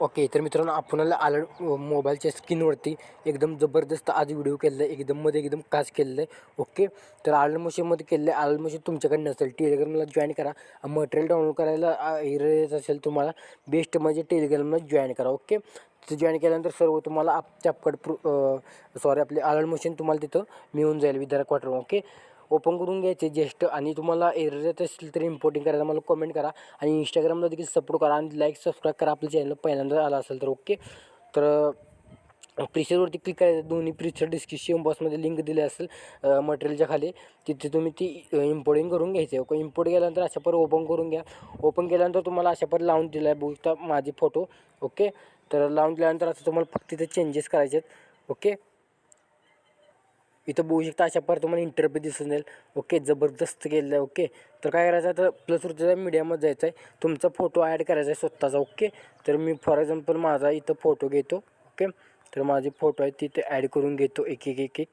Okay तर मित्रांनो आपणाला आल मोबाईलच्या स्क्रीनवरती. एकदम जबरदस्त आज व्हिडिओ केलेला आहे एकदम मध्ये एकदम काच केलेलं आहे. ओके तर आलं मशीनमध्ये केलेलं आहे. आलं मशीन तुमच्याकडे नसेल टेलिग्रामला जॉईन करा. मटेरियल डाउनलोड करायला आ, येत असेल तुम्हाला बेस्ट म्हणजे टेलिग्रामला जॉईन करा. ओके तिथं जॉईन केल्यानंतर सर्व तुम्हाला आप त्यापकड प्रू सॉरी आपले आलं मशीन तुम्हाला तिथं मिळून जाईल विद्यार्थी क्वार्टर ओके ओपन करून घ्यायचे जेस्ट आणि तुम्हाला एरर येत असेल तर इम्पोर्टिंग करायला मला कमेंट करा. आणि इंस्टाग्रामला देखील सपोर्ट करा आणि लाईक सबस्क्राईब करा. आपलं चॅनल पहिल्यांदा आला असेल तर ओके तर प्रिशरवरती क्लिक करायचं. दोन्ही प्रिशर डिस्क्रिप्शन बॉक्समध्ये लिंक दिली असेल मटेरियलच्या खाली. तिथे तुम्ही ती इम्पोर्टिंग करून घ्यायचे. ओके इम्पोर्ट केल्यानंतर अशा पर ओपन करून घ्या. ओपन केल्यानंतर तुम्हाला अशा पर लावून दिला आहे बघता माझे फोटो ओके तर लावून दिल्यानंतर आता तुम्हाला फक्त तिथे चेंजेस करायचे आहेत ओके इथं बघू शकता अशा प्रकारे तुम्हाला इंटरव्यू दिसून जाईल. ओके जबरदस्त केलेलं आहे ओके तर काय करायचं आहे तर प्लस वरती मीडियामध्ये जायचं आहे तुमचा फोटो ॲड करायचा आहे स्वतःचा ओके तर मी फॉर एक्झाम्पल माझा इथं फोटो घेतो ओके तर माझे फोटो आहेत तिथे ॲड करून घेतो एक एक एक एक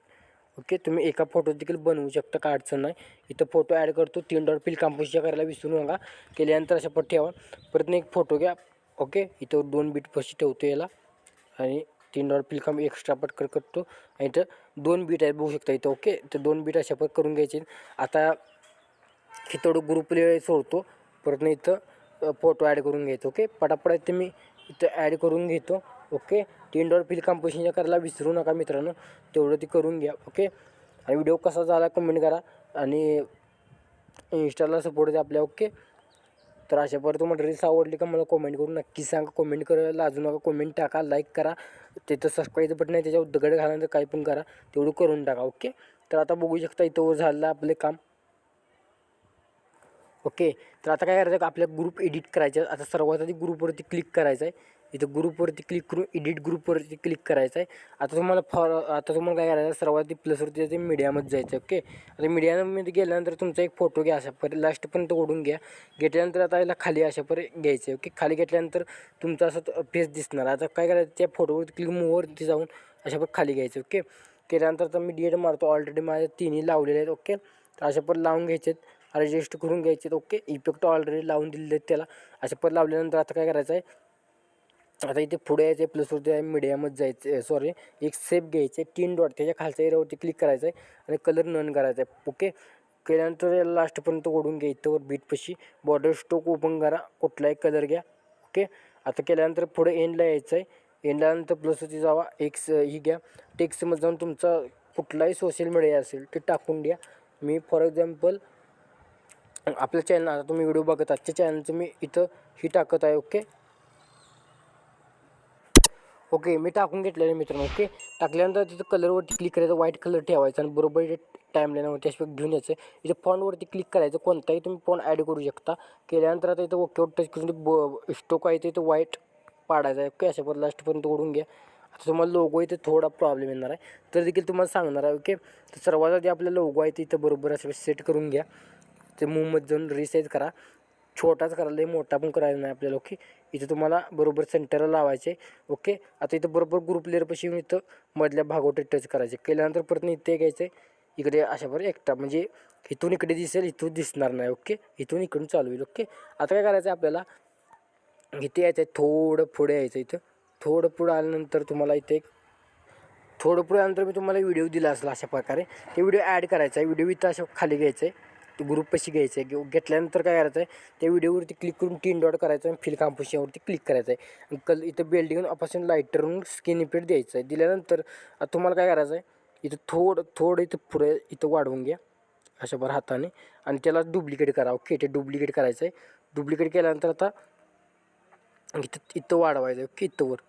ओके तुम्ही एका फोटो देखील बनवू शकता काय अडचण नाही. इथं फोटो ॲड करतो तीन डॉट फिल कांपोजिशन करायला विसरू नका. केल्यानंतर अशा पट ठेवा. परत एक फोटो घ्या ओके इथं दोन बीट पशी ठेवतो याला. आणि तीन dot fill extra extra cut करतो. आणि इथं दोन बीट आहेत बघू शकता इथं ओके तर दोन बीट अशा पट करून घ्यायचे. आता हे थोडं ग्रुप लेवल सोडतो. परत नाही इथं फोटो ॲड करून घ्यायचो ओके पटापट इथं मी इथं ॲड करून घेतो ओके तीन डॉट फिल कंपोजिशन करायला विसरू नका मित्रांनो. तेवढं ते करून घ्या ओके आणि व्हिडिओ कसा झाला कमेंट करा. आणि इंस्टाला सपोर्ट द्या आपल्या ओके तर अशा पर तुम्हाला रील्स आवडली का मला कमेंट करून नक्की सांगा. कमेंट करायला अजून नका. कमेंट टाका लाईक करा. तिथं सबस्क्राईबचं बटन आहे त्याच्यावर दगड घालायचं काही पण करा. तेवढं करून टाका ओके तर आता बघू शकता इथं झालं आपले काम. ओके तर आता काय करायचं? आपल्या ग्रुप एडिट करायचं. आता सर्वात आधी ग्रुपवरती क्लिक करायचं आहे इथं ग्रुपवरती क्लिक करून एडिट ग्रुपवरती क्लिक करायचं आहे. आता तुम्हाला फॉर आता तुम्हाला काय करायचं आहे? सर्वात प्लसवरती जायचं मीडियामध्ये जायचं ओके आता मीडियामध्ये गेल्यानंतर तुमचा एक फोटो घ्या अशा पर लास्टपर्यंत ओढून घ्या. घेतल्यानंतर आता याला खाली अशा पर घ्यायचं आहे ओके खाली घेतल्यानंतर तुमचा असं फेस दिसणार आता काय करायचं त्या फोटोवरती क्लिक मूववरती जाऊन अशा पर खाली घ्यायचं ओके केल्यानंतर आता मी डिएट मारतो. ऑलरेडी माझ्या तिन्ही लावलेले आहेत ओके तर अशा पर लावून घ्यायचे आहेत ॲडजस्ट करून घ्यायचे आहेत ओके इफेक्ट ऑलरेडी लावून दिलेले आहेत त्याला. अशा पर लावल्यानंतर आता काय करायचं आहे आता इथे पुढे यायचं आहे प्लसवरती आहे मीडियामध्ये जायचं आहे सॉरी एक सेप घ्यायचं आहे तीन डॉट त्याच्या खालच्या एरियावरती क्लिक करायचं आहे आणि कलर नन करायचा आहे ओके केल्यानंतर याला लास्टपर्यंत ओढून घ्या इथंवर बीटपाशी बॉर्डर स्टोक ओपन करा कुठलाही कलर घ्या. ओके आता केल्यानंतर पुढे एंडला यायचं आहे एंडल्यानंतर प्लसवरती जावा एक्स ही घ्या. टेक्स्टमध्ये जाऊन तुमचा कुठलाही सोशल मीडिया असेल ते टाकून द्या. मी फॉर एक्झाम्पल आपल्या चॅनल आता तुम्ही व्हिडिओ बघत आजच्या चॅनलचं मी इथं ही टाकत आहे ओके ओके मी टाकून घेतलेलं आहे मित्रांनो ओके? टाकल्यानंतर तिथं कलरवरती क्लिक करायचं व्हाईट कलर ठेवायचा आणि बरोबर इथे टाईमलाईनवरती अशा घेऊन यायचं. इथे फॉनवरती क्लिक करायचं कोणताही तुम्ही फॉन ॲड करू शकता. केल्यानंतर आता इथं ओकेवर टच करून ब स्टोक आहे इथं व्हाईट पाडायचा आहे ओके? अशा लास्टपर्यंत ओढून घ्या. आता तुम्हाला लोगो इथे थोडा प्रॉब्लेम येणार आहे. तर देखील तुम्हाला सांगणार आहे ओके? तर सर्वात आधी आपला लोगो आहे इथं बरोबर असं सेट करून घ्या. ते मुंबईत जाऊन रिसाईज करा. छोटाच करायला लई मोठा पण करायला नाही आपल्याला ओके? इथं तुम्हाला बरोबर सेंटरला लावायचे. ओके आता इथं बरोबर ग्रुप लेअरपाशी येऊन इथं मधल्या भागोटे टच करायचे. केल्यानंतर परत इथे घ्यायचं. इकडे अशा बरं एकटा. म्हणजे इथून इकडे दिसेल इथून दिसणार नाही. ओके इथून इकडून चालू होईल. ओके आता काय करायचं आहे आपल्याला? इथे यायचं आहे थोडं पुढे यायचं इथं. थोडं पुढं आल्यानंतर तुम्हाला इथे एक थोडं पुढे आल्यानंतर मी तुम्हाला व्हिडिओ दिला असला अशा प्रकारे. ते व्हिडिओ ॲड करायचा आहे व्हिडिओ इथं असं खाली घ्यायचं आहे ग्रुप कशी घ्यायचं आहे? घेऊ घेतल्यानंतर काय करायचं आहे? त्या व्हिडिओवरती क्लिक करून तीन डॉट करायचं आणि फिल कांपोशियावरती क्लिक करायचं आहे. आणि कल इथं बिल्डिंगपासून लाईटरून स्किन इफेक्ट द्यायचं आहे. दिल्यानंतर तुम्हाला काय करायचं आहे? इथं थोडं थोडं इथं पुढे इथं वाढवून घ्या. अशा बरं हाताने. आणि त्याला डुप्लिकेट करा. ओके ते डुप्लिकेट करायचं आहे. डुप्लिकेट केल्यानंतर आता इथं इथं वाढवायचं आहे. ओके इथंवर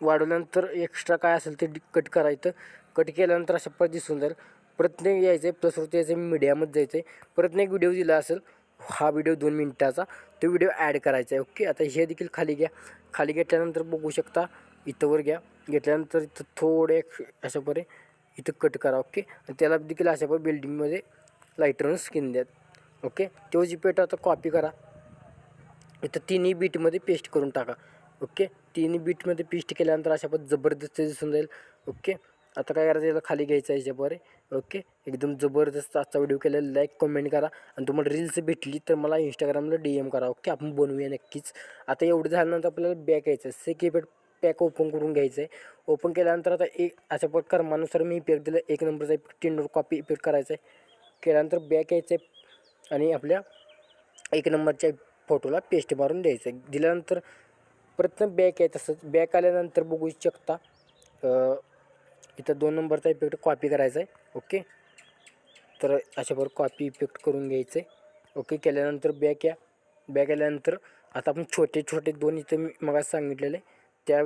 वाढवल्यानंतर एक्स्ट्रा काय असेल ते कट करायचं कट केल्यानंतर अशा परत दिसून जाईल. प्रत्येक यायचं आहे प्रसृत यायचं आहे मीडियामध्ये जायचं. आहे परत एक व्हिडिओ दिला असेल हा व्हिडिओ दोन मिनटाचा तो व्हिडिओ ॲड करायचा आहे. ओके आता हे देखील खाली घ्या. खाली घेतल्यानंतर बघू शकता इथंवर घ्या. घेतल्यानंतर इथं थोडे एक अशा परे इथं कट करा. ओके आणि त्याला देखील अशा पर बिल्डिंगमध्ये लाईटरनं स्किन द्या. ओके तो जी पेट आता कॉपी करा. इथं तिन्ही बीटमध्ये पेस्ट करून टाका. ओके तिन्ही बीटमध्ये पेस्ट केल्यानंतर अशापत जबरदस्त दिसून जाईल. ओके आता काय करायचं? याला खाली घ्यायचं आहे याच्यापरे ओके? एकदम जबरदस्त आजचा व्हिडिओ केलेला. लाईक कमेंट करा. आणि तुम्हाला रील्स भेटली तर मला इंस्टाग्रामला डी एम करा ओके? आपण बनवूया नक्कीच. आता एवढं झाल्यानंतर आपल्याला बॅक यायचं आहे से कीपॅड पॅक ओपन करून घ्यायचं आहे ओपन केल्यानंतर आता एक अशा प्रकारमानुसार मी इफेक्ट दिलं. एक नंबरचा इफेक्ट टेनवर कॉपी इफेक्ट करायचा आहे केल्यानंतर बॅक यायचं आहे आणि आपल्या एक नंबरच्या फोटोला पेस्ट मारून द्यायचं आहे दिल्यानंतर प्रथम बॅक आहे तसंच बॅक आल्यानंतर बघू शकता इथं दोन नंबरचा इफेक्ट कॉपी करायचा आहे ओके? तर अशावर कॉपी इफेक्ट करून घ्यायचं आहे ओके केल्यानंतर बॅक या. बॅक आल्यानंतर आता आपण छोटे छोटे दोन इथं मी मग सांगितलेले त्या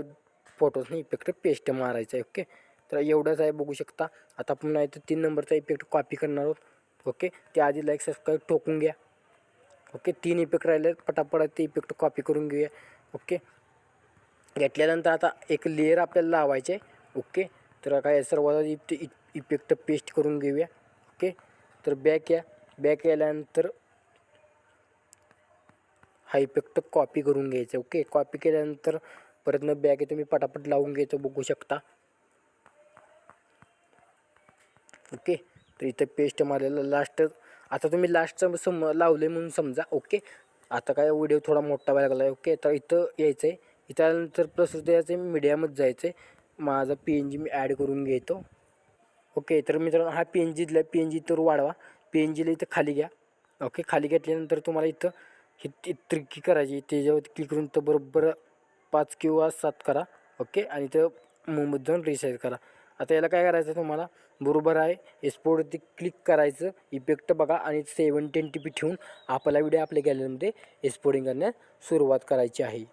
फोटोजने इफेक्ट पेस्ट मारायचं आहे ओके? तर एवढंच आहे बघू शकता. आता आपण नाही तर तीन नंबरचा इफेक्ट कॉपी करणार आहोत ओके? ते आधी लाईक सबस्क्राईब ठोकून घ्या. ओके तीन इफेक्ट राहिले पटापट ते इफेक्ट कॉपी करून घेऊया ओके? घेतल्यानंतर आता एक लेअर आपल्याला लावायचे आहे ओके? तर काय सर्वात इफ इफेक्ट पेस्ट करून घेऊया. ओके? तर बॅक या. बॅक याल्यानंतर हा इफेक्ट कॉपी करून घ्यायचा. ओके? कॉपी केल्यानंतर परत न बॅग तुम्ही पटापट लावून घ्यायचं बघू शकता. ओके? तर इथं पेस्ट मारलेलं लास्ट आता तुम्ही लास्टचं सम लावले म्हणून समजा. ओके? आता काय व्हिडिओ थोडा मोठा व्हायला लागला आहे ओके? तर इथं यायचं आहे इथं आल्यानंतर प्लस द्यायचं आहे मीडियामध्ये जायचं आहे माझा पी एन जी मी ॲड करून घेतो. ओके तर मित्रांनो हा पी एन जी दिला पी एन जी तर वाढवा. पी एन जीला इथं खाली घ्या. ओके खाली घेतल्यानंतर तुम्हाला इथं ही त्रिकी करायची. त्याच्यावरती क्लिक करून तर बरोबर पाच किंवा सात करा. ओके आणि इथं मुंबईत जाऊन रिसाईज करा. आता याला काय करायचं तुम्हाला? बरोबर आहे. एक्सपोर्टवरती क्लिक करायचं. इफेक्ट बघा आणि सेवन टेन टी पी ठेवून आपला व्हिडिओ आपल्या गॅलरीमध्ये एक्सपोर्टिंग करण्यास सुरुवात करायची आहे.